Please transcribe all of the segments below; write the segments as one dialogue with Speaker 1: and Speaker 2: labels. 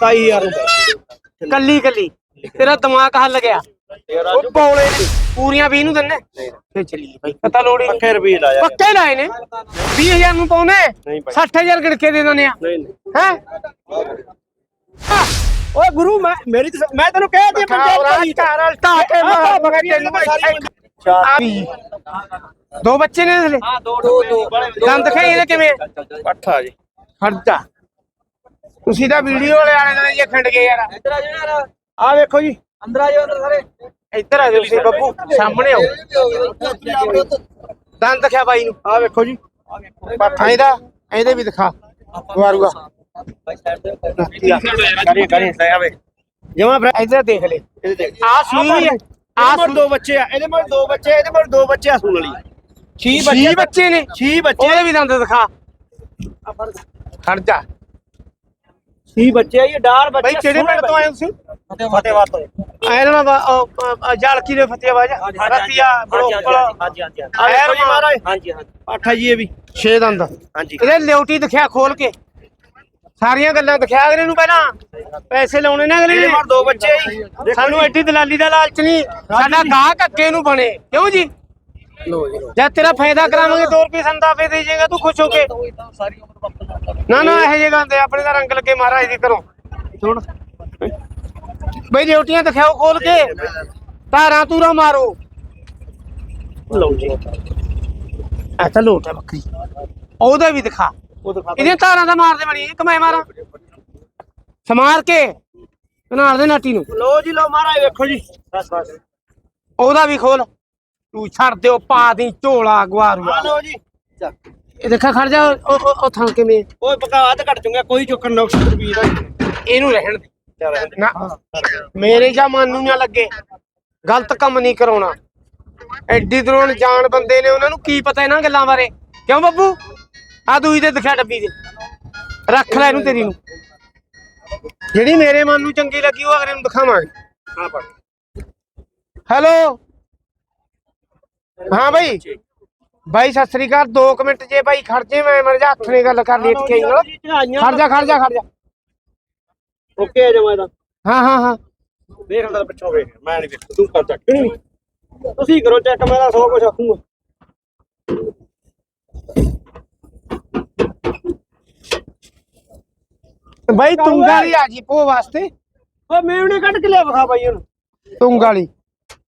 Speaker 1: 27000 ਰੁਪਏ।
Speaker 2: ਕੱਲੀ ਕੱਲੀ। ਤੇਰਾ ਦਿਮਾਗ ਹੱਲ ਗਿਆ। ਉਹ ਬੌਲੇ ਨੇ। ਪੂਰੀਆਂ 20 ਨੂੰ ਦਿੰਨੇ। ਫੇ ਚੱਲੀ ਬਾਈ ਪਤਾ ਲੋੜ
Speaker 1: ਪੱਕੇ ਰੁਪਏ ਲਾਇਆ
Speaker 2: ਪੱਕੇ ਲਾਏ ਨੇ। 20000 ਨੂੰ ਪਾਉਨੇ
Speaker 1: ਨਹੀਂ ਭਾਈ।
Speaker 2: 60000 ਗਿਣ ਕੇ ਦੇ ਦਿੰਦੇ ਆ।
Speaker 1: ਨਹੀਂ ਨਹੀਂ।
Speaker 2: ਹੈ?
Speaker 1: ਓਏ ਗੁਰੂ ਮੈਂ ਮੇਰੀ ਮੈਂ ਤੈਨੂੰ ਕਹਿ ਦਿੱਤੀ
Speaker 2: ਕਾਵਰਾ ਘਰ ਉਲਟਾ ਕੇ ਮਾਰ ਮਗਰ ਤੈਨੂੰ ਦੋ ਬੱਚੇ ਨੇ
Speaker 1: ਹਾਂ ਦੋ ਦੋ। ਦੋ
Speaker 2: ਦੰਦ ਖਾਈ ਇਹਦੇ ਕਿਵੇਂ?
Speaker 1: ਪੱਠਾ ਜੀ।
Speaker 2: ਖੜਦਾ ਤੁਸੀਂ ਤਾਂ ਵੀਡੀਓ ਵਾਲੇ ਆਲੇ ਨਾਲ ਜੇ ਖੰਡ ਗਏ ਯਾਰ।
Speaker 1: ਇੱਧਰ ਆ ਜਾਓ ਯਾਰ।
Speaker 2: ਆ ਵੇਖੋ ਜੀ।
Speaker 1: ਅੰਦਰ ਆ ਜਾਓ ਅੰਦਰ ਸਾਰੇ।
Speaker 2: ਇੱਧਰ ਆ ਜਾਓ ਤੁਸੀਂ ਬੱਬੂ ਸਾਹਮਣੇ ਆਓ। ਦੰਦ ਦਿਖਿਆ ਬਾਈ ਨੂੰ। ਆ ਵੇਖੋ ਜੀ। ਪਾਠਾ ਇਹਦਾ ਇਹਦੇ ਵੀ ਦਿਖਾ। ਵਾਰੂਗਾ
Speaker 1: ਕਰੀ ਕਰੀ ਲੈ ਆਵੇ ਜਮਾ
Speaker 2: ਇੱਧਰ ਦੇਖ ਲੈ।
Speaker 1: ਦੇਖ
Speaker 2: ਆ ਸੂਈ ਹੈ
Speaker 1: ਆ
Speaker 2: ਆ
Speaker 1: ਦੋ ਬੱਚੇ ਆ। ਇਹਦੇ ਮੋੜ ਦੋ ਬੱਚੇ ਇਹਦੇ ਮੋੜ ਦੋ ਬੱਚੇ ਆ ਸੂਣ ਵਾਲੀ। 6
Speaker 2: ਛੀ ਬੱਚੇ ਨੇ।
Speaker 1: ਛੀ ਬੱਚੇ
Speaker 2: ਉਹਦੇ ਵੀ ਦੰਦ ਦਿਖਾ। ਖੜ ਜਾ।
Speaker 1: 6 ਬੱਚੇ ਆ ਇਹ? ਡਾਰ ਬੱਚੇ
Speaker 2: ਬਾਈ ਕਿਹੜੇ ਪਿੰਡ ਤੋਂ ਆਏ ਹੋ ਤੁਸੀਂ?
Speaker 1: ਫਤਿਹਵਾਦ ਤੋਂ।
Speaker 2: ਆਏ ਨਾ ਜਾਲਕੀ ਦੇ ਫਤਿਆਬਾਦ ਰਤੀਆ ਬੜੋਪਲ
Speaker 1: ਹਾਂਜੀ ਹਾਂਜੀ
Speaker 2: ਜੀ ਮਹਾਰਾਜ।
Speaker 1: ਹਾਂਜੀ ਹਾਂਜੀ। ਪਾਠਾ ਜੀ ਇਹ ਵੀ
Speaker 2: ਛੇ ਦੰਦ।
Speaker 1: ਹਾਂਜੀ।
Speaker 2: ਇਹਦੇ ਲਿਉਟੀ ਦਿਖਿਆ ਖੋਲ ਕੇ। ਸਾਰੀਆਂ ਗੱਲਾਂ ਦਿਖਿਆ ਅਗਲੇ ਨੂੰ ਪਹਿਲਾਂ। ਪੈਸੇ ਲਾਉਣੇ ਨੇ ਅਗਲੇ ਨੇ।
Speaker 1: ਦੋ ਬੱਚੇ।
Speaker 2: ਸਾਨੂੰ ਐਡੀ ਦਲਾਲੀ ਦਾ ਲਾਲਚ ਨਹੀਂ। ਸਾਡਾ ਗਾਹਕ ਅੱਗੇ ਨੂੰ ਬਣੇ। ਕਿਉਂ ਜੀ? ਜਦ ਤੇਰਾ ਫਾਇਦਾ ਕਰਾਵਾਂਗੇ 2 ਰੁਪਏ ਸੰਦਾ ਪੇ ਦੇ ਜਾਏਗਾ ਤੂੰ ਖੁਸ਼ ਹੋ ਕੇ। ਨਾ ਨਾ ਇਹੋ ਜਿਹੇ ਗਾਂਦੇ ਆਪਣੇ ਦਾ ਰੰਗ ਲੱਗੇ ਮਹਾਰਾਜ ਦੀ ਕਰੋ ਛੋੜ ਬਈ ਡਿਊਟੀਆਂ ਦਿਖਾਓ ਖੋਲ ਕੇ ਧਾਰਾਂ ਤੂਰਾ ਮਾਰੋ।
Speaker 1: ਲਓ ਜੀ।
Speaker 2: ਤਾਂ ਲੋਟ ਹੈ ਬੱਕਰੀ ਉਹਦਾ ਵੀ ਦਿਖਾ।
Speaker 1: ਉਹ ਦਿਖਾ
Speaker 2: ਇਹਦੀਆਂ ਧਾਰਾਂ ਦਾ ਮਾਰਦੇ ਬਣੀ ਮੈਂ ਮਾਰਾਂ। ਸਮਾਰ ਕੇ ਬਣਾ ਦੇ ਨਾਟੀ ਨੂੰ।
Speaker 1: ਲੋ ਜੀ ਲੋ ਮਹਾਰਾਜ ਵੇਖੋ ਜੀ। ਬਸ ਬਸ।
Speaker 2: ਉਹਦਾ ਵੀ ਖੋਲ। ਤੂੰ ਛੱਡ ਦਿਓ ਪਾ ਦੀ ਝੋਲਾ ਗਵਾਰੂ
Speaker 1: ਆ ਲੋ ਜੀ।
Speaker 2: ਇਹ ਦੇਖਾ ਖੜ ਜਾ ਉਹ- ਉਹ ਉਹ ਥਾਂ ਕਿਵੇਂ
Speaker 1: ਓਏ ਪਕਾ ਅੱਧ ਘਟ ਚੁੰਗਾ ਕੋਈ ਚੁੱਕਣ ਨੌਕਸ ਦਾ।
Speaker 2: ਇਹਨੂੰ ਰਹਿਣ ਦੇ। ਨਾ ਮੇਰੇ ਜਾਂ ਮਨ ਨੂੰ ਨਾ ਲੱਗੇ। ਗਲਤ ਕੰਮ ਨਹੀਂ ਕਰਾਉਣਾ। ਐਡੀ ਦੂਰੋਂ ਜਾਣ ਬੰਦੇ ਨੇ ਉਹਨਾਂ ਨੂੰ ਕੀ ਪਤਾ ਇਹਨਾਂ ਗੱਲਾਂ ਬਾਰੇ? ਕਿਉਂ ਬੱਬੂ? ਆ ਦੂਈ ਦੇ ਦਿਖਾ ਡੱਬੀ ਦੇ। ਰੱਖ ਲੈ ਇਹਨੂੰ ਤੇਰੀ ਨੂੰ। ਜਿਹੜੀ ਮੇਰੇ ਮਨ ਨੂੰ ਚੰਗੀ ਲੱਗੀ ਉਹ ਅਗਲੇ ਨੂੰ ਦਿਖਾਵਾਂਗੇ।
Speaker 1: ਹਾਂ ਪਾ।
Speaker 2: ਹੈਲੋ? ਹਾਂ ਬਾਈ। ਬਾਈ ਸਤਿ ਸ੍ਰੀ ਅਕਾਲ। 2 ਮਿੰਟ ਜੇ ਬਾਈ ਖੜ ਜੇ ਮੈਂ ਮਰ ਜਾ ਹੱਥ ਨੇ ਗੱਲ ਕਰ ਲਈ ਟਕੇ ਨਾਲ। ਖੜ ਜਾ ਖੜ ਜਾ ਖੜ ਜਾ।
Speaker 1: ਓਕੇ ਆ ਜਮਾ ਇਹਦਾ
Speaker 2: ਹਾਂ ਹਾਂ ਹਾਂ।
Speaker 1: ਦੇਖ ਅੰਦਰ ਪਿੱਛੋਂ ਵੇਖ ਮੈਂ ਨਹੀਂ ਵੇਖ ਤੂੰ ਕਰ ਚੱਕ। ਤੁਸੀਂ ਕਰੋ ਚੈੱਕ ਮੈਂ ਤਾਂ ਸੌ ਕੁਛ ਆਖੂਗਾ।
Speaker 2: ਬਾਈ ਤੁੰਗਾਲੀ ਆ ਜੀ ਪੋ ਵਾਸਤੇ।
Speaker 1: ਓਏ ਮੇਵਣੇ ਕੱਢ ਕੇ ਲਿਆ ਵਿਖਾ ਬਾਈ ਉਹਨੂੰ।
Speaker 2: ਤੁੰਗਾਲੀ।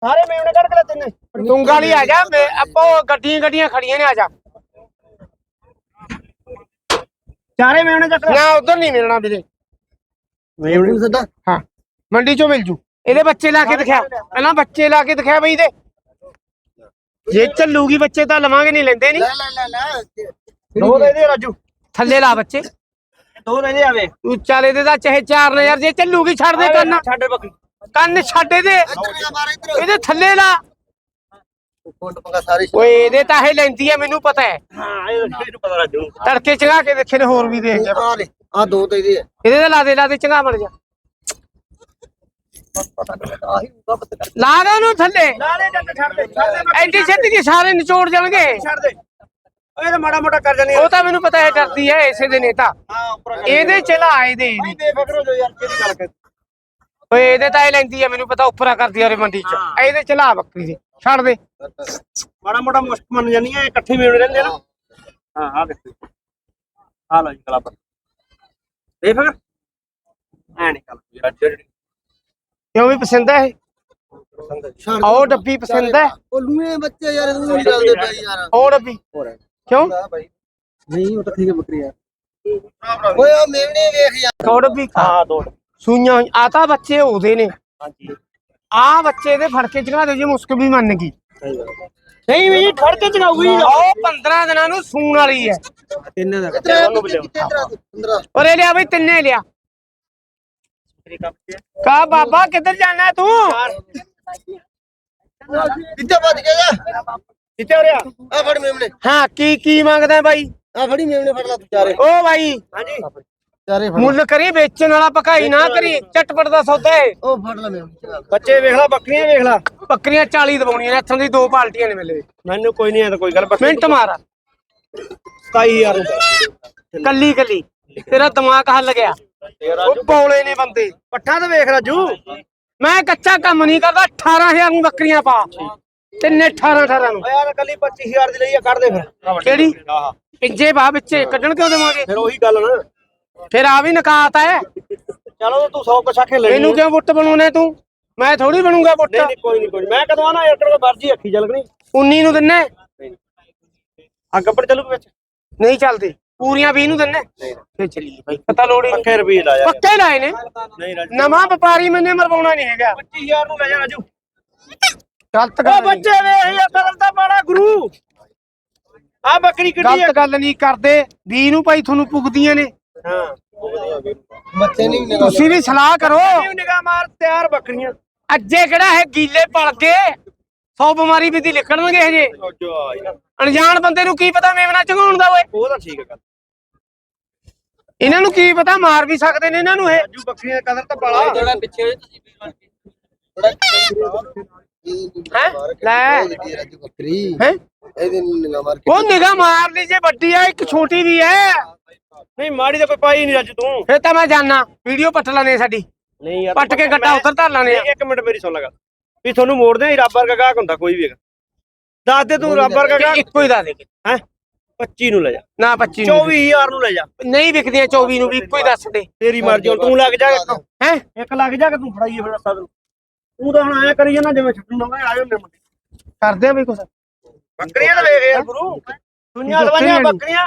Speaker 1: ਸਾਰੇ ਮੇਵਣੇ ਕੱਢ ਕੇ ਲੈ ਤਿੰਨੇ
Speaker 2: ਤੁੰਗਾਲੀ ਆ ਜਾ ਮੈਂ ਆਪੋ ਗੱਡੀਆਂ ਗੱਡੀਆਂ ਖੜੀਆਂ ਨੇ ਆ ਜਾ।
Speaker 1: ਚਾਰੇ ਮੇਵਣੇ ਚੱਕ ਲੈ।
Speaker 2: ਨਾ ਉਧਰ ਨਹੀਂ ਮਿਲਣਾ ਵੀਰੇ।
Speaker 1: ਮੇਵਣੇ ਸਦਾ
Speaker 2: ਹਾਂ ਮੰਡੀ ਚੋਂ ਮਿਲ ਜੂ। ਇਹਦੇ ਬੱਚੇ ਲਾ ਕੇ ਦਿਖਾ। ਪਹਿਲਾਂ ਬੱਚੇ ਲਾ ਕੇ ਦਿਖਾ ਬਈ ਦੇ ਜੇ ਚੱਲੂਗੀ ਬੱਚੇ ਤਾਂ ਲਵਾਂਗੇ ਨਹੀਂ ਲੈਂਦੇ ਨਹੀਂ
Speaker 1: ਲੈ ਲੈ ਲੈ ਦੋ ਦੇ ਦੇ ਰਾਜੂ।
Speaker 2: ਥੱਲੇ ਲਾ ਬੱਚੇ।
Speaker 1: ਦੋ ਦੇ ਦੇ ਆਵੇ।
Speaker 2: ਤੂੰ ਚੱਲ ਇਹਦੇ ਦਾ ਚਾਹੇ ਚਾਰ ਨੇ ਯਾਰ ਜੇ ਚੱਲੂਗੀ ਛੱਡ ਦੇ ਕੰਨ।
Speaker 1: ਛੱਡ ਬੱਕਰੀ।
Speaker 2: ਕੰਨ ਛੱਡ ਇਹਦੇ। ਇਹਦੇ ਥੱਲੇ ਲਾ। ਓਏ ਇਹਦੇ ਤਾਂ ਇਹ ਲੈਂਦੀ ਹੈ ਮੈਨੂੰ ਪਤਾ ਹੈ।
Speaker 1: ਇਹ
Speaker 2: ਤੜਕੇ ਚਗਾ ਕੇ ਦੇਖੇ ਨੇ ਹੋਰ ਵੀ ਦੇਖ ਜਾ
Speaker 1: ਆ ਦੋ ਤੇ ਇਹਦੇ
Speaker 2: ਇਹਦੇ ਤੇ ਲਾ ਦੇ ਲਾ ਦੇ ਚੰਗਾ ਮਰ ਜਾ। ਲਾ ਦੇ ਉਹਨੂੰ ਥੱਲੇ।
Speaker 1: ਦੇ ਦੇ
Speaker 2: ਐਡੀ ਛੇਤੀ ਕੀ ਸਾਰੇ ਨਿਚੋੜ ਜਾਣਗੇ।
Speaker 1: ਦੇ ਓਏ ਤਾਂ ਮਾੜਾ ਮੋਟਾ ਕਰ ਜਾਣੀ
Speaker 2: ਉਹ ਤਾਂ ਮੈਨੂੰ ਪਤਾ ਹੈ ਡਰਦੀ ਹੈ ਇਸੇ ਦੇ ਨੇਤਾ।
Speaker 1: ਹਾਂ ਉੱਪਰ
Speaker 2: ਇਹਦੇ ਚਲਾ ਇਹਦੇ
Speaker 1: ਭਾਈ ਬੇਫਿਕਰ ਹੋ ਜਾ ਯਾਰ ਕਿਹਦੀ ਗੱਲ ਕਰ
Speaker 2: ਓਏ ਇਹਦੇ ਤਾਂ ਇਹ ਲੈਂਦੀ ਹੈ ਮੈਨੂੰ ਪਤਾ ਉੱਪਰਾ ਕਰਦੀ ਆ ਮੰਡੀ ਚ। ਇਹਦੇ ਚਲਾ ਬੱਕਰੀ ਦੇ ਛੱਡ ਦੇ।
Speaker 1: ਮਾੜਾ ਮੋਟਾ ਮੁਸ਼ਕ ਮੰਨ ਜਾਨੀ ਆ ਇਕੱਠੇ ਮੇਵਣੇ ਰਹਿੰਦੇ ਆ ਨਾ। ਹਾਂ ਆ ਦੇਖੋ। ਆ ਲਓ ਜੀ ਕਲਾਪਰ ਬੇਫਿਕਰ ਐ ਨਿਕਲ ਯਾਰ ਜਿਹੜੀ
Speaker 2: ਕਿਉਂ ਵੀ ਪਸੰਦ ਹੈ ਇਹ? ਉਹ ਡੱਬੀ ਪਸੰਦ ਹੈ
Speaker 3: ਉਹ ਲੂਏ ਬੱਚੇ ਯਾਰ ਉਹ ਨਹੀਂ ਚੱਲਦੇ ਪਏ ਯਾਰ।
Speaker 2: ਉਹ ਡੱਬੀ। ਕਿਉਂ?
Speaker 3: ਨਹੀਂ ਉਹ ਤਾਂ ਠੀਕ ਹੈ ਬੱਕਰੀ ਯਾਰ। ਓਏ ਉਹ ਮੇਵਣੇ ਵੇਖ ਯਾਰ।
Speaker 2: ਉਹ ਡੱਬੀ
Speaker 1: ਹਾਂ ਦੋ
Speaker 2: ਸੂਈਆਂ ਹੋਈ- ਆ ਤਾਂ ਬੱਚੇ ਉਹਦੇ ਨੇ।
Speaker 1: ਹਾਂਜੀ।
Speaker 2: ਆ ਬੱਚੇ ਦੇ ਫੜ ਕੇ ਚਗਾ ਦੇ ਜੀ ਮੁਸਕ ਵੀ ਮੰਨ ਗਈ।
Speaker 1: ਨਹੀਂ ਵੀ ਫੜ ਕੇ ਚਗਾਊਗੀ
Speaker 2: ਉਹ 15 ਦਿਨਾਂ ਨੂੰ ਸੂਣ ਵਾਲੀ ਹੈ।
Speaker 1: ਤਿੰਨ ਦਾ
Speaker 3: ਤੇਰਾ 15
Speaker 2: ਔਰੇ ਲਿਆ ਬਈ ਤਿੰਨੇ ਲਿਆ। ਕਾ ਬਾਬਾ ਕਿੱਧਰ ਜਾਣਾ ਤੂੰ?
Speaker 3: ਕਿੱਥੇ ਵੱਜ ਗਿਆ ਜਾ।
Speaker 1: ਕਿੱਥੇ ਹੋ ਰਿਹਾ
Speaker 3: ਆ ਫੜ ਮੇਵਣੇ
Speaker 2: ਹਾਂ ਕੀ ਕੀ ਮੰਗਦਾ ਬਾਈ?
Speaker 3: ਆ ਫੜੀ ਮੇਵਣੇ ਫੜ ਲਾ ਤੂੰ ਚਾਰੇ।
Speaker 2: ਓ ਬਾਈ।
Speaker 1: ਹਾਂਜੀ।
Speaker 3: ਚਾਰੇ ਫੜ
Speaker 2: ਮੁੱਲ ਕਰੀ ਵੇਚਣ ਵਾਲਾ ਪਕਾਈ ਨਾ ਕਰੀ ਚਟਪਟ ਦਾ ਸੌਦਾ ਹੈ
Speaker 3: ਉਹ ਫੜ ਲੈ ਮੇਵਣੇ
Speaker 1: ਬੱਚੇ ਵੇਖ ਲੈ ਬੱਕਰੀਆਂ ਵੇਖ ਲੈ।
Speaker 2: ਬੱਕਰੀਆਂ 40 ਦਵਾਉਣੀਆਂ ਨੇ ਇੱਥੋਂ ਦੀ ਦੋ ਪਾਲਟੀਆਂ ਨੇ ਮਿਲੇ
Speaker 1: ਮੈਨੂੰ ਕੋਈ ਨਹੀਂ ਆ ਤਾਂ ਕੋਈ ਗੱਲ ਬੱਕਰੀ
Speaker 2: ਮਿੰਟ ਮਾਰ।
Speaker 1: 27000 ਰੁਪਏ।
Speaker 2: ਕੱਲੀ ਕੱਲੀ। ਤੇਰਾ ਦਿਮਾਗ ਹੱਲ ਗਿਆ। ਉਹ ਬੌਲੇ ਨੇ ਬੰਦੇ।
Speaker 1: ਪੱਠਾ ਤਾਂ ਵੇਖ ਰਾਜੂ।
Speaker 2: ਮੈਂ ਕੱਚਾ ਕੰਮ ਨਹੀਂ ਕਰਦਾ 18000 ਨੂੰ ਬੱਕਰੀਆਂ ਪਾ। ਤਿੰਨੇ 18 18 ਨੂੰ।
Speaker 1: ਯਾਰ ਕੱਲੀ 25000 ਦੀ ਲਈ ਆ ਕੱਢ ਦੇ ਫਿਰ।
Speaker 2: ਕਿਹੜੀ? ਪਿੰਜੇ ਬਾ ਵਿੱਚੇ ਕੱਢਣ ਕਿਉਂ ਦੇਵਾਂਗੇ?
Speaker 1: ਫਿਰ ਉਹੀ ਗੱਲ ਨਾ।
Speaker 2: ਫਿਰ ਆ ਵੀ ਨਕਾਤ ਹੈ।
Speaker 1: ਚਲੋ ਤੂੰ 100 ਕਛਾ ਖੇ ਲੈਣੀ
Speaker 2: ਇਹਨੂੰ ਕਿਉਂ ਬੁੱਟ ਬਣਾਉਣੇ ਤੂੰ? ਮੈਂ ਥੋੜੀ ਬਣੂੰਗਾ ਬੁੱਟ।
Speaker 1: ਨਹੀਂ ਨਹੀਂ ਕੋਈ ਨਹੀਂ ਕੋਈ। ਮੈਂ ਕਦੋਂ ਆਣਾ ਯਾਰ ਕੋਲ ਮਰਜ਼ੀ ਅੱਖੀ ਜਲਗਣੀ
Speaker 2: 19 ਨੂੰ ਦਿੰਨੇ
Speaker 1: ਆ ਗੱਬੜ ਚੱਲੂ ਵਿੱਚ?
Speaker 2: ਨਹੀਂ ਚੱਲਦੇ। ਪੂਰੀਆਂ 20 ਨੂੰ ਦਿੰਨੇ ਫੇਰ ਚੱਲੀਏ ਭਾਈ ਪਤਾ ਲੋੜ ਹੀ
Speaker 1: ਪੱਕੇ ਰੁਪਏ ਲਾ ਯਾਰ
Speaker 2: ਪੱਕੇ ਲਾਏ ਨੇ।
Speaker 1: ਨਹੀਂ ਰਾਜੂ।
Speaker 2: ਨਵਾਂ ਵਪਾਰੀ ਮੈਨੇ ਮਰਵਾਉਣਾ ਨਹੀਂ ਹੈਗਾ।
Speaker 1: 25000 ਨੂੰ ਲੈ ਜਾ ਰਾਜੂ।
Speaker 2: ਗਲਤ
Speaker 1: ਉਹ
Speaker 2: ਗੱਲ ਨਹੀਂ।
Speaker 1: ਬੱਚੇ ਵੇਖ ਇਹ ਕਰਨ ਦਾ ਬਾੜਾ ਗੁਰੂ। ਆ ਬੱਕਰੀ ਕਿੱਡੀ
Speaker 2: ਗਲਤ ਗੱਲ ਨਹੀਂ ਕਰਦੇ। 20 ਨੂੰ ਭਾਈ ਤੁਹਾਨੂੰ ਪੁੱਗਦੀਆਂ ਨੇ।
Speaker 1: ਹਾਂ
Speaker 3: ਬੱਚੇ ਨਹੀਂ
Speaker 2: ਤੁਸੀਂ ਵੀ ਸਲਾਹ ਕਰੋ।
Speaker 1: ਨਿਗਾਹ ਮਾਰ ਤਿਆਰ ਬੱਕਰੀਆਂ।
Speaker 2: ਅੱਜੇ ਕਿਹੜਾ ਹੈ ਗੀਲੇ ਪਲ ਕੇ 100 ਬਿਮਾਰੀ ਵੀ ਦੀ ਲਿਖਣਗੇ ਹਜੇ ਅਣਜਾਣ ਬੰਦੇ ਨੂੰ ਕੀ ਪਤਾ ਮੇਵਨਾ ਚੰਗਾਉਣ ਦਾ ਓਏ।
Speaker 1: ਉਹ ਤਾਂ ਠੀਕ ਹੈ ਗੱਲ।
Speaker 2: ਇਹਨਾਂ ਨੂੰ ਕੀ ਪਤਾ ਮਾਰ ਵੀ ਸਕਦੇ ਨੇ ਇਹਨਾਂ ਨੂੰ ਇਹ।
Speaker 1: ਰਾਜੂ ਬੱਕਰੀਆਂ ਦੀ ਕਦਰ ਤਾਂ ਬਾਲਾ।
Speaker 3: ਜਿਹੜਾ ਪਿੱਛੇ
Speaker 2: ਹੈ? ਲੈ।
Speaker 3: ਰਾਜੂ ਬੱਕਰੀ।
Speaker 2: ਹੈ?
Speaker 3: ਇਹਦੇ ਨਿਗਾਹ ਮਾਰ ਕੇ
Speaker 2: ਉਹ ਨਿਗਾਹ ਮਾਰ ਲਈ ਜੇ ਵੱਡੀ ਆ ਇੱਕ ਛੋਟੀ ਵੀ ਹੈ
Speaker 1: ਨਹੀਂ ਮਾੜੀ ਤਾਂ ਕੋਈ ਪਾਈ ਨਹੀਂ ਰਾਜੂ ਤੂੰ।
Speaker 2: ਫਿਰ ਤਾਂ ਮੈਂ ਜਾਣਾ ਵੀਡੀਓ ਪੱਟ ਲਾਣੇ ਸਾਡੀ।
Speaker 1: ਨਹੀਂ ਯਾਰ
Speaker 2: ਪੱਟ ਕੇ ਗੱਡਾ ਉੱਧਰ ਧਰ ਲਾਣੇ ਆ।
Speaker 1: ਇੱਕ ਮਿੰਟ ਮੇਰੀ ਸੁਣ ਲਗਾ ਵੀ ਤੁਹਾਨੂੰ ਮੋੜਦੇ ਹੀ ਰੱਬ ਵਰਗਾ ਗਾਹਕ ਹੁੰਦਾ ਕੋਈ ਵੀ ਹੈਗਾ। ਦੱਸ ਦੇ ਤੂੰ ਰੱਬ ਵਰਗਾ ਗਾਹਕ।
Speaker 2: ਇੱਕੋ ਹੀ ਦਾ ਦੇ।
Speaker 1: ਹੈ? 25 ਨੂੰ ਲੈ ਜਾ।
Speaker 2: ਨਾ 25 ਨੂੰ।
Speaker 1: 24000 ਨੂੰ ਲੈ ਜਾ।
Speaker 2: ਨਹੀਂ ਵਿਕਦੀਆਂ 24 ਨੂੰ ਵੀ ਇੱਕੋ ਹੀ ਦੱਸ ਦੇ।
Speaker 1: ਤੇਰੀ ਮਰਜ਼ੀ ਹੁਣ ਤੂੰ ਲੱਗ ਜਾ ਇੱਕ।
Speaker 2: ਹੈ?
Speaker 1: ਇੱਕ ਲੱਗ ਜਾ ਕਿ ਤੂੰ ਫੜਾਈਏ ਫਿਰ ਦੱਸਾਂ ਤੈਨੂੰ। ਤੂੰ ਤਾਂ ਹੁਣ ਐਂ ਕਰੀ ਜਾਂਦਾ ਜਿਵੇਂ ਛੱਡੂ ਨਾ ਆ ਜਾਂਦੇ ਮੁੰਡੇ।
Speaker 2: ਕਰਦੇ ਆ ਵੀ ਕੁਛ।
Speaker 1: ਬੱਕਰੀਆਂ ਤਾਂ ਵੇਖ ਯਾਰ ਗੁਰੂ। ਦੁਨੀਆ ਦਵਾਈਆਂ ਬੱਕਰੀਆਂ।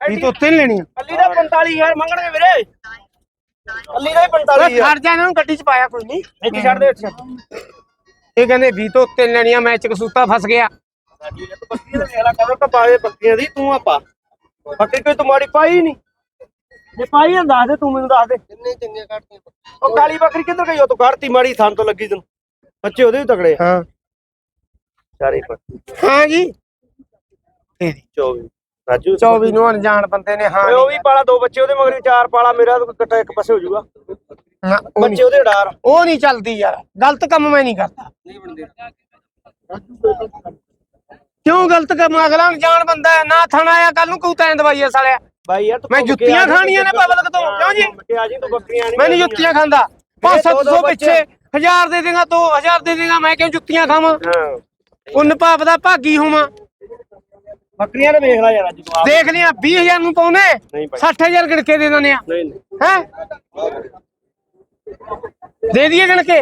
Speaker 2: ਵੀ ਤੋਂ ਤਿੰਨ ਲੈਣੀਆਂ
Speaker 1: ਕੱਲੀ ਦਾ 45000 ਮੰਗਣਗੇ ਵੀਰੇ। ਕੱਲੀ ਦਾ ਹੀ
Speaker 2: ਓਏ
Speaker 1: 45000
Speaker 2: ਖੜ ਜਾ ਇਹਨਾਂ ਨੂੰ ਗੱਡੀ 'ਚ ਪਾਇਆ ਕੋਈ ਨਹੀਂ।
Speaker 1: ਇੱਥੇ ਛੱਡ ਦੇ ਇੱਥੇ
Speaker 2: ਇਹ ਕਹਿੰਦੇ ਵੀ ਤੋਂ ਤਿੰਨ ਲੈਣੀਆਂ ਮੈਂ ਚ ਕਸੂਤਾ ਫਸ ਗਿਆ।
Speaker 1: ਬੱਕਰੀਆਂ ਦਾ ਤੂੰ ਕੋਈ ਤੂੰ ਮਾੜੀ ਪਾਈ ਨਹੀਂ ਜੇ ਪਾਈ ਆ ਦੱਸ ਦੇ ਤੂੰ ਮੈਨੂੰ ਦੱਸ ਦੇ।
Speaker 3: ਕਿੰਨੇ ਚੰਗੇ ਕੱਟਦੇ
Speaker 1: ਉਹ ਕਾਲੀ ਬੱਕਰੀ ਕਿੱਧਰ ਗਈ? ਉਹ ਤੂੰ ਕੱਢਤੀ ਮਾੜੀ ਥਾਂ ਤੋਂ ਲੱਗੀ ਤੈਨੂੰ। ਬੱਚੇ ਉਹਦੇ ਵੀ ਤਗੜੇ ਆ।
Speaker 2: ਹਾਂ।
Speaker 1: ਚਾਰੇ ਪਰ
Speaker 2: ਹਾਂ ਜੀ। ਤੇਰੀ
Speaker 1: 24 ਰਾਜੂ
Speaker 2: 24 ਨੂੰ ਅਣਜਾਣ ਬੰਦੇ ਨੇ ਹਾਂ
Speaker 1: ਉਹ ਵੀ ਪਾਲਾ ਦੋ ਬੱਚੇ ਉਹਦੇ ਮਗਰ ਚਾਰ ਪਾਲਾ ਮੇਰਾ ਤਾਂ ਕੱਟਾ ਇੱਕ ਪਾਸੇ ਹੋ ਜਾਊਗਾ। ਬੱਚੇ ਉਹਦੇ ਡਾਰ
Speaker 2: ਉਹ ਨਹੀਂ ਚੱਲਦੀ ਯਾਰ ਗਲਤ ਕੰਮ ਮੈਂ ਨਹੀਂ ਕਰਦਾ। ਕਿਉਂ ਗਲਤ ਕੰਮ? ਅਗਲਾ ਅਣਜਾਣ ਬੰਦਾ ਹੈ ਨਾ ਥਾਣਾ ਆਇਆ ਕੱਲ ਨੂੰ ਕੂ ਤੈਂ ਦਵਾਈਆ ਸਾਲਿਆ।
Speaker 1: ਬਾਈ ਯਾਰ ਤੂੰ
Speaker 2: ਮੈਂ ਜੁੱਤੀਆਂ
Speaker 1: ਆ
Speaker 2: ਖਾਣੀਆਂ ਨੇ ਪਬਲਿਕ ਤੋਂ, ਕਿਉਂ ਜੀ?
Speaker 1: ਘੁੰਮ ਕੇ ਆ ਜੀ ਤੂੰ ਬੱਕਰੀਆਂ ਨਹੀਂ
Speaker 2: ਮੈਂ ਨਹੀਂ ਜੁੱਤੀਆਂ ਖਾਂਦਾ। 500 ਪਿੱਛੇ 1000 ਦੇ ਦੇਗਾ 2000 ਦੇ ਦੇਗਾ ਮੈਂ ਕਿਉਂ ਜੁੱਤੀਆਂ ਖਾਵਾਂ?
Speaker 1: ਹਾਂ।
Speaker 2: ਉਨ ਭਾਪ ਦਾ ਭਾਗੀ ਹੋਵਾਂ।
Speaker 1: ਬੱਕਰੀਆਂ ਨੇ ਵੇਖ ਲੈ ਯਾਰ ਅੱਜ ਤੂੰ ਆਪ
Speaker 2: ਦੇਖ ਲਿਆ 20000 ਨੂੰ ਪਾਉਨੇ
Speaker 1: ਨਹੀਂ ਭਾਈ।
Speaker 2: 60000 ਗਿਣ ਕੇ ਦੇ ਦਿੰਦੇ ਆ।
Speaker 1: ਨਹੀਂ ਨਹੀਂ।
Speaker 2: ਹੈ? ਦੇ ਦਈਏ ਗਿਣ ਕੇ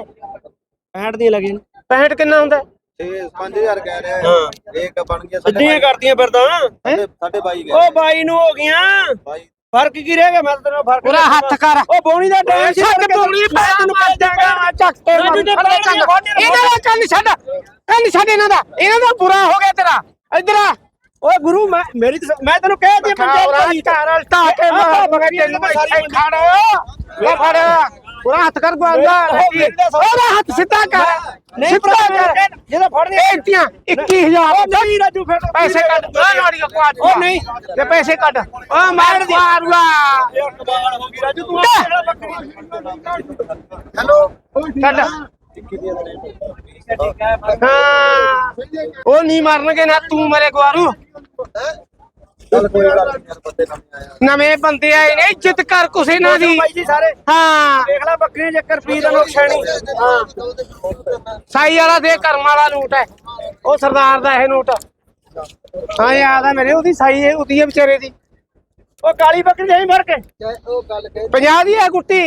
Speaker 1: 65 ਦੀਆਂ ਲੱਗੀਆਂ।
Speaker 2: 65 ਕਿੰਨਾ ਹੁੰਦਾ?
Speaker 3: ਇਹ 5000 ਕਹਿ ਰਿਹਾ।
Speaker 1: ਹਾਂ।
Speaker 3: ਇੱਕ ਬਣ ਗਿਆ
Speaker 1: ਸਿੱਧੀਆਂ ਕਰਤੀਆਂ ਫਿਰ ਤਾਂ।
Speaker 3: ਬਾਈ ਗਿਆ
Speaker 1: ਉਹ ਬਾਈ ਨੂੰ ਹੋ ਗਈਆਂ।
Speaker 3: ਬਾਈ।
Speaker 1: ਫ਼ਰਕ ਕੀ ਰਹਿ ਗਿਆ? ਮੈਂ ਤਾਂ ਤੈਨੂੰ ਫ਼ਰਕ
Speaker 2: ਪੂਰਾ ਹੱਥ ਕਰ।
Speaker 1: ਉਹ ਬੋਣੀ ਦਾ ਟਾਈਮ ਸੀ
Speaker 2: ਛੱਡ ਬੋਣੀ ਪੈਰਾਂ ਨੂੰ ਕੱਢ ਦਾਂਗਾ ਚੱਕ ਤੇ
Speaker 1: ਦੇ
Speaker 2: ਮਾਰ ਕੰਨ ਇਹਨਾਂ ਦਾ ਕੰਨ ਛੱਡ ਕੰਨ ਛੱਡ ਇਹਨਾਂ ਦਾ। ਇਹਨਾਂ ਦਾ ਬੁਰਾ ਹੋ ਗਿਆ ਤੇਰਾ। ਇੱਧਰ ਆ।
Speaker 1: ਓਏ ਗੁਰੂ ਮੈਂ ਮੇਰੀ ਤਾਂ- ਮੈਂ ਤੈਨੂੰ ਕਹਿ ਦਿਆ
Speaker 2: ਖਾਵਰਾ ਘਰ ਉਲਟਾ ਕੇ ਮਾਰ ਮਗਾ ਤੈਨੂੰ ਇੱਥੇ ਖੜ ਲੈ ਫੜ। ਪੂਰਾ ਹੱਥ ਕਰ ਗਵਾਂਦਾ ਉਹਦਾ ਹੱਥ ਸਿੱਧਾ ਕਰ।
Speaker 1: ਨਹੀਂ
Speaker 2: ਸਿੱਧਾ ਕਰ।
Speaker 1: ਜਿਹਦਾ
Speaker 2: ਬੇਟੀਆਂ 21000
Speaker 1: ਨਹੀਂ। ਰਾਜੂ ਫਿਰ
Speaker 2: ਪੈਸੇ ਕੱਢ। ਆ ਨਾੜੀ ਕੋ ਕੁਆਟ ਉਹ ਨਹੀਂ। ਤੇ ਪੈਸੇ ਕੱਢ। ਓ ਮਾਰ ਮਾਰੂਗਾ
Speaker 1: ਤੂੰ
Speaker 3: ਹੈਲੋ।
Speaker 2: ਕੱਢ ਹਾਂ। ਉਹ ਨਹੀਂ ਮਾਰਨਗੇ ਨਾ ਤੂੰ ਮਰੇ ਗਵਾਰੂ
Speaker 3: ਚੱਲ ਕੋਈ ਗੱਲ ਨਹੀਂ ਯਾਰ ਬੰਦੇ ਨਵੇਂ ਆਇਆ
Speaker 2: ਨਵੇਂ ਬੰਦੇ ਆਏ ਨੇ ਇੱਜ਼ਤ ਕਰ ਕੁਸੇ ਨਾ ਦੀ।
Speaker 1: ਬਾਈ ਜੀ ਸਾਰੇ।
Speaker 2: ਹਾਂ।
Speaker 1: ਦੇਖ ਲੈ ਬੱਕਰੀਆਂ ਚੱਕਰ ਪੀ ਦਾ ਨੁਕਸਾਨੀ
Speaker 2: ਸਾਈ ਵਾਲਾ ਦੇ ਕਰਮ ਵਾਲਾ ਨੂਟ ਹੈ। ਉਹ ਸਰਦਾਰ ਦਾ ਇਹ ਨੂਟ ਹਾਂ ਯਾਦ ਆ ਮੇਰੇ ਉਹਦੀ ਸਾਈ ਹੈ ਉਹਦੀ ਹੈ ਵਿਚਾਰੇ ਦੀ।
Speaker 1: ਉਹ ਕਾਲੀ ਬੱਕਰੀ ਨਹੀਂ ਮਰ ਕੇ।
Speaker 3: ਉਹ ਗੱਲ ਕਹਿ
Speaker 2: 50 ਦੀ ਹੈ ਗੁੱਟੀ।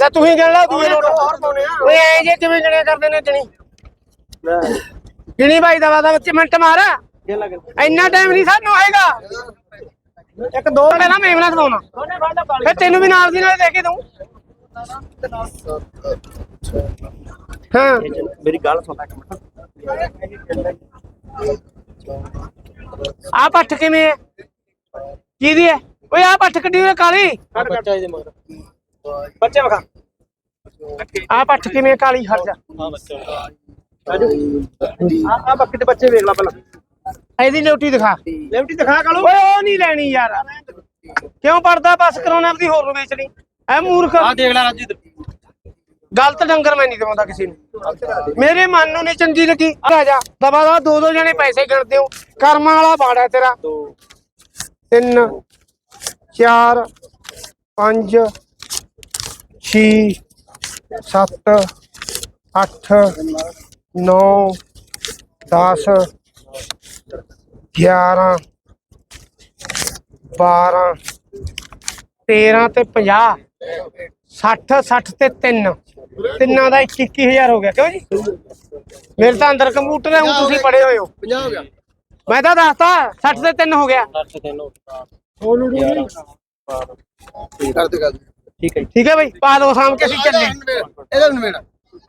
Speaker 2: ਲੈ ਤੁਸੀਂ ਗਿਣ ਲਾ ਦੂਏ ਨੋਟ
Speaker 1: ਹੋਰ ਪਾਉਣੇ ਆ।
Speaker 2: ਓਏ ਐ ਜੇ ਕਿਵੇਂ ਜਣੇ ਕਰਦੇ ਨੇ ਜਣੀ ਗਿਣੀ ਬਾਈ ਦਵਾ ਦਾ ਵਿੱਚ ਮਿੰਟ ਮਾਰ। ਇੰਨਾ ਟਾਈਮ ਨਹੀਂ ਸਾਨੂੰ ਆਏਗਾ।
Speaker 1: ਇੱਕ ਦੋ
Speaker 2: ਪਹਿਲਾਂ ਮੇਮਣਾ ਖਵਾਉਣਾ
Speaker 1: ਦੋਨੇ ਫੜ ਲੈ ਕਾਲੀ
Speaker 2: ਫਿਰ ਤੈਨੂੰ ਵੀ ਨਾਲ ਦੀ ਨਾਲ ਦੇ ਕੇ ਦਊਂ। ਹਾਂ।
Speaker 1: ਮੇਰੀ ਗੱਲ ਸੁਣ ਇੱਕ ਮਿੰਟ।
Speaker 2: ਆ ਪੱਠ ਕਿਵੇਂ ਹੈ? ਕਿਹਦੀ ਹੈ? ਓਏ ਆ ਪੱਠ ਕੱਢੀ ਹੋਈ ਕਾਲੀ।
Speaker 3: ਬੱਚਾ ਇਹਦੇ ਮਗਰ।
Speaker 1: ਬੱਚੇ ਵਿਖਾ।
Speaker 2: ਆ ਪੱਠ ਕਿਵੇਂ ਕਾਲੀ? ਹਟ ਜਾ।
Speaker 1: ਆ ਆ ਬੱਕਰੀ ਦੇ ਬੱਚੇ ਵੇਖ ਲੈ ਪਹਿਲਾਂ।
Speaker 2: ਇਹਦੀ ਲੋਟੀ ਦਿਖਾ।
Speaker 1: ਲੈਵਟੀ ਦਿਖਾ ਕਾਲੂ।
Speaker 2: ਓਏ ਉਹ ਨਹੀਂ ਲੈਣੀ ਯਾਰ। ਕਿਉਂ ਪੜਦਾ? ਬਸ ਕਰਾਉਣਾ ਆਪਦੀ ਹੋਰ ਨੂੰ ਵੇਚਣੀ। ਐ ਮੂਰਖ।
Speaker 1: ਦੇਖ ਲੈ ਰਾਜੂ
Speaker 2: ਗਲਤ ਡੰਗਰ ਮੈਂ ਨਹੀਂ ਦਵਾਉਂਦਾ ਕਿਸੇ ਨੂੰ। ਮੇਰੇ ਮਨ ਨੂੰ ਨਹੀਂ ਚੰਗੀ ਲੱਗੀ। ਆ ਜਾ। ਦਵਾ ਦਾ ਦੋ ਦੋ ਜਣੇ ਪੈਸੇ ਗਿਣਦੇ ਹੋ। ਕਰਮਾਂ ਵਾਲਾ ਬਾੜਾ ਤੇਰਾ। ਤਿੰਨ ਚਾਰ ਪੰਜ ਛੇ ਸੱਤ ਅੱਠ ਨੌ 10 11 12 13 ਤੇ 50 60 60 ਤੇ 3 ਤਿੰਨਾਂ ਦਾ 21 21000 ਹੋ ਗਿਆ ਕਿਉਂ ਜੀ? ਮੇਰੇ ਤਾਂ ਅੰਦਰ ਕੰਪਿਊਟਰ ਹੈ ਹੁਣ ਤੁਸੀਂ ਪੜੇ ਹੋਏ ਹੋ।
Speaker 3: 50 ਹੋ ਗਿਆ।
Speaker 2: ਮੈਂ ਤਾਂ ਦੱਸਤਾ 60 ਤੇ 3 ਹੋ ਗਿਆ।
Speaker 3: ਕਰ ਦੇ ਗੱਲ।
Speaker 1: ਠੀਕ ਹੈ
Speaker 2: ਠੀਕ ਹੈ ਬਈ ਪਾ ਲਓ ਸਾਹਮ ਕੇ ਅਸੀਂ ਚੱਲੇ
Speaker 3: ਇਹਦਾ ਨਵੇੜ।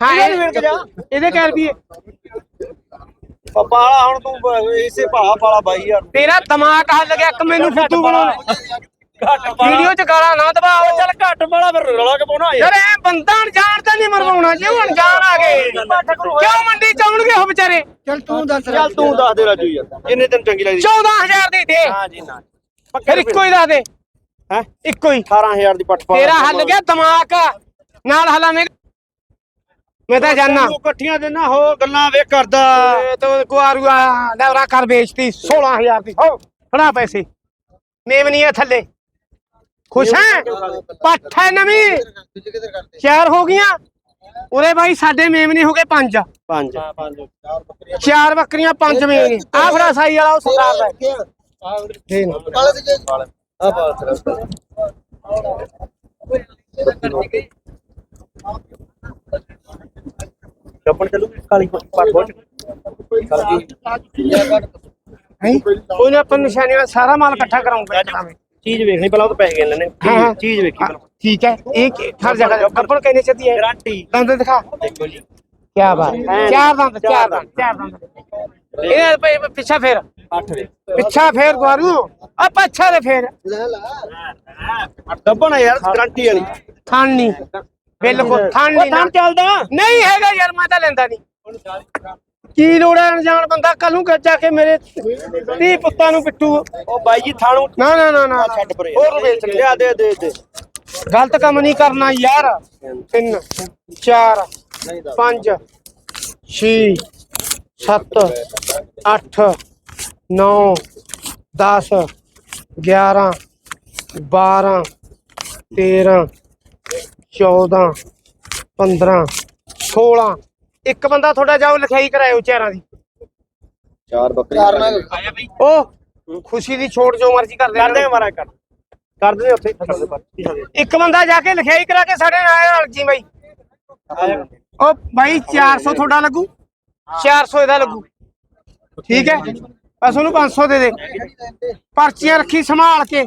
Speaker 2: ਹਾਂ ਇਹ ਵੇਖ ਜਾ ਇਹਦੇ ਕਹਿ ਰੁਪਏ
Speaker 1: ਪਾਲਾ ਹੁਣ ਤੂੰ ਇਸੇ ਭਾਅ ਪਾਲਾ ਬਾਈ ਯਾਰ।
Speaker 2: ਤੇਰਾ ਦਿਮਾਗ ਹੱਲ ਗਿਆ ਇੱਕ ਮੈਨੂੰ ਫੁੱਦੂ ਬਣਾਉਣਾ।
Speaker 1: ਘੱਟ
Speaker 2: ਵੀਡੀਓ ਚ ਗਾਲਾਂ ਨਾ ਦਬਾਓ
Speaker 1: ਚੱਲ ਘੱਟ ਵਾਲਾ ਫਿਰ ਰੌਲਾ ਕੇ ਪਾਉਣਾ
Speaker 2: ਯਾਰ ਇਹ ਬੰਦਾ ਅਣਜਾਣ ਤਾਂ ਨਹੀਂ ਮਰਵਾਉਣਾ ਜੇ ਉਹ ਅਣਜਾਣ ਆ ਗਏ। ਕਿਉਂ ਮੰਡੀ ਚ ਆਉਣਗੇ ਉਹ ਵਿਚਾਰੇ?
Speaker 3: ਚੱਲ ਤੂੰ ਦੱਸ
Speaker 1: ਚੱਲ ਤੂੰ ਦੱਸ ਦੇ ਰਾਜੂ ਯਾਰ ਇੰਨੇ ਤੈਨੂੰ ਚੰਗੀ ਲੱਗਦੀ?
Speaker 2: 14000 ਦੀ ਦੇ।
Speaker 1: ਹਾਂ ਜੀ ਨਾ
Speaker 2: ਫਿਰ ਇੱਕੋ ਹੀ ਦੱਸ ਦੇ।
Speaker 1: ਹੈ?
Speaker 2: ਇੱਕੋ ਹੀ।
Speaker 1: 18000 ਦੀ ਪੱਟ ਪਾ
Speaker 2: ਤੇਰਾ ਹੱਲ ਗਿਆ ਦਿਮਾਗ। ਨਾਲ ਹਲਾਵੇਂ ਮੈਂ ਤਾਂ ਜਾਨਾ
Speaker 1: ਤੂੰ ਇਕੱਠੀਆਂ ਦੇ ਨਾ ਹੋ ਗੱਲਾਂ ਵੇ ਕਰਦਾ।
Speaker 2: ਤਾਂ ਗੁਆਰੂਆ ਲੈਵਰਾ ਕਰ ਵੇਚਤੀ 16000 ਦੀ। ਹੋ ਫੜਾ ਪੈਸੇ। ਮੇਵਨੀ ਹੈ ਥੱਲੇ। ਖੁਸ਼ ਹੈ? ਪੱਠ ਹੈ ਨਵੀਂ। ਚਾਰ ਹੋ ਗਈਆਂ। ਉਰੇ ਬਾਈ ਸਾਡੇ ਮੇਮਨੇ ਹੋ ਗਏ ਪੰਜ।
Speaker 1: ਪੰਜ।
Speaker 2: ਚਾਰ ਬੱਕਰੀਆਂ ਪੰਜ ਮੇਮਨੇ ਆ ਫੜਾ ਸਾਈ ਵਾਲਾ ਉਹ ਸਰਦਾਰ ਦਾ।
Speaker 3: ਆ।
Speaker 1: ਕੱਪਣ ਚੱਲੂ? ਕਾਲੀ ਪੱਟ ਪਹੁੰਚ?
Speaker 2: ਕੋਈ ਨਾ ਆਪਾਂ ਨਿਸ਼ਾਨੀਆਂ ਸਾਰਾ ਮਾਲ ਇਕੱਠਾ ਕਰਾਉਂਗੇ
Speaker 1: ਚੀਜ਼ ਵੇਖਣੀ ਪਹਿਲਾਂ ਉਹ ਤਾਂ ਪੈਸੇ ਗਿਣ ਲੈਣੇ
Speaker 2: ਹਾਂ।
Speaker 1: ਚੀਜ਼ ਵੇਖੀ ਪਹਿਲਾਂ
Speaker 2: ਠੀਕ ਹੈ। ਇਹ ਕੀ- ਹਰ ਜਗ੍ਹਾ ਕੱਪੜ ਕਹਿੰਦੇ ਛੱਤੀ ਹੈ।
Speaker 1: ਗਾਰੰਟੀ।
Speaker 2: ਦੰਦ ਦਿਖਾ।
Speaker 1: ਦੇਖੋ ਜੀ।
Speaker 2: ਕੀ ਬਾਤ ਚਾਰ ਦੰਦ ਚਾਰ ਦੰਦ ਚਾਰ ਦੰਦ। ਇਹ ਪ- ਪਿੱਛਾ ਫੇਰ।
Speaker 1: 8 ਵੇ।
Speaker 2: ਪਿੱਛਾ ਫੇਰ ਗਵਾਰੂ ਆ ਪੱਛਾ ਦੇ ਫੇਰ।
Speaker 3: ਲੈ ਲਾ।
Speaker 1: ਗੱਬਣ ਯਾਰ ਗਾਰੰਟੀ ਵਾਲੀ।
Speaker 2: ਥਾਣ। ਨਹੀਂ ਬਿਲਕੁਲ ਥਾਣ ਨਹੀਂ
Speaker 1: ਥਾਣ ਚੱਲਦਾ।
Speaker 2: ਨਹੀਂ ਹੈਗਾ ਯਾਰ ਮੈਂ ਤਾਂ ਲੈਂਦਾ ਨਹੀਂ। ਕੀ ਲੋੜ ਹੈ ਅਣਜਾਣ ਬੰਦਾ? ਕੱਲ ਨੂੰ ਜਾ ਕੇ ਮੇਰੇ ਧੀ ਪੁੱਤਾਂ ਨੂੰ ਪਿੱਟੂ।
Speaker 1: ਉਹ ਬਾਈ ਜੀ ਥਾਣੂ
Speaker 2: ਨਾ ਨਾ ਨਾ ਨਾ।
Speaker 1: ਛੱਡ ਪਰੇ।
Speaker 2: ਹੋਰ ਵੇਚ
Speaker 1: ਲਿਆ ਦੇ ਦੇ ਦੇ।
Speaker 2: ਗਲਤ ਕੰਮ ਨਹੀਂ ਕਰਨਾ ਯਾਰ। ਤਿੰਨ ਚਾਰ ਪੰਜ ਛੇ ਸੱਤ ਅੱਠ ਨੌ 10 11 12 13 14 15 16 ਇੱਕ ਬੰਦਾ ਤੁਹਾਡਾ ਜਾਓ ਲਿਖਾਈ ਕਰਾਇਓ ਚਾਰਾਂ ਦੀ।
Speaker 1: ਚਾਰ ਬੱਕਰੀ।
Speaker 3: ਚਾਰ ਨਾਲ।
Speaker 2: ਉਹ ਖੁਸ਼ੀ ਦੀ ਛੋਟ ਜੋ ਮਰਜ਼ੀ ਕਰ
Speaker 1: ਦੇ
Speaker 2: ਦੇ
Speaker 1: ਮਾਰਾ ਕਰ। ਕਰ ਦੇ ਉੱਥੇ।
Speaker 2: ਇੱਕ ਬੰਦਾ ਜਾ ਕੇ ਲਿਖਾਈ ਕਰਾ ਕੇ ਸਾਡੇ ਨਾਲ ਜੀ ਬਾਈ। ਉਹ ਬਾਈ 400 ਤੁਹਾਡਾ ਲੱਗੂ। 400 ਇਹਦਾ ਲੱਗੂ। ਠੀਕ ਹੈ? ਬਸ ਉਹਨੂੰ 500 ਦੇ ਦੇ। ਪਰਚੀਆਂ ਰੱਖੀ ਸੰਭਾਲ ਕੇ।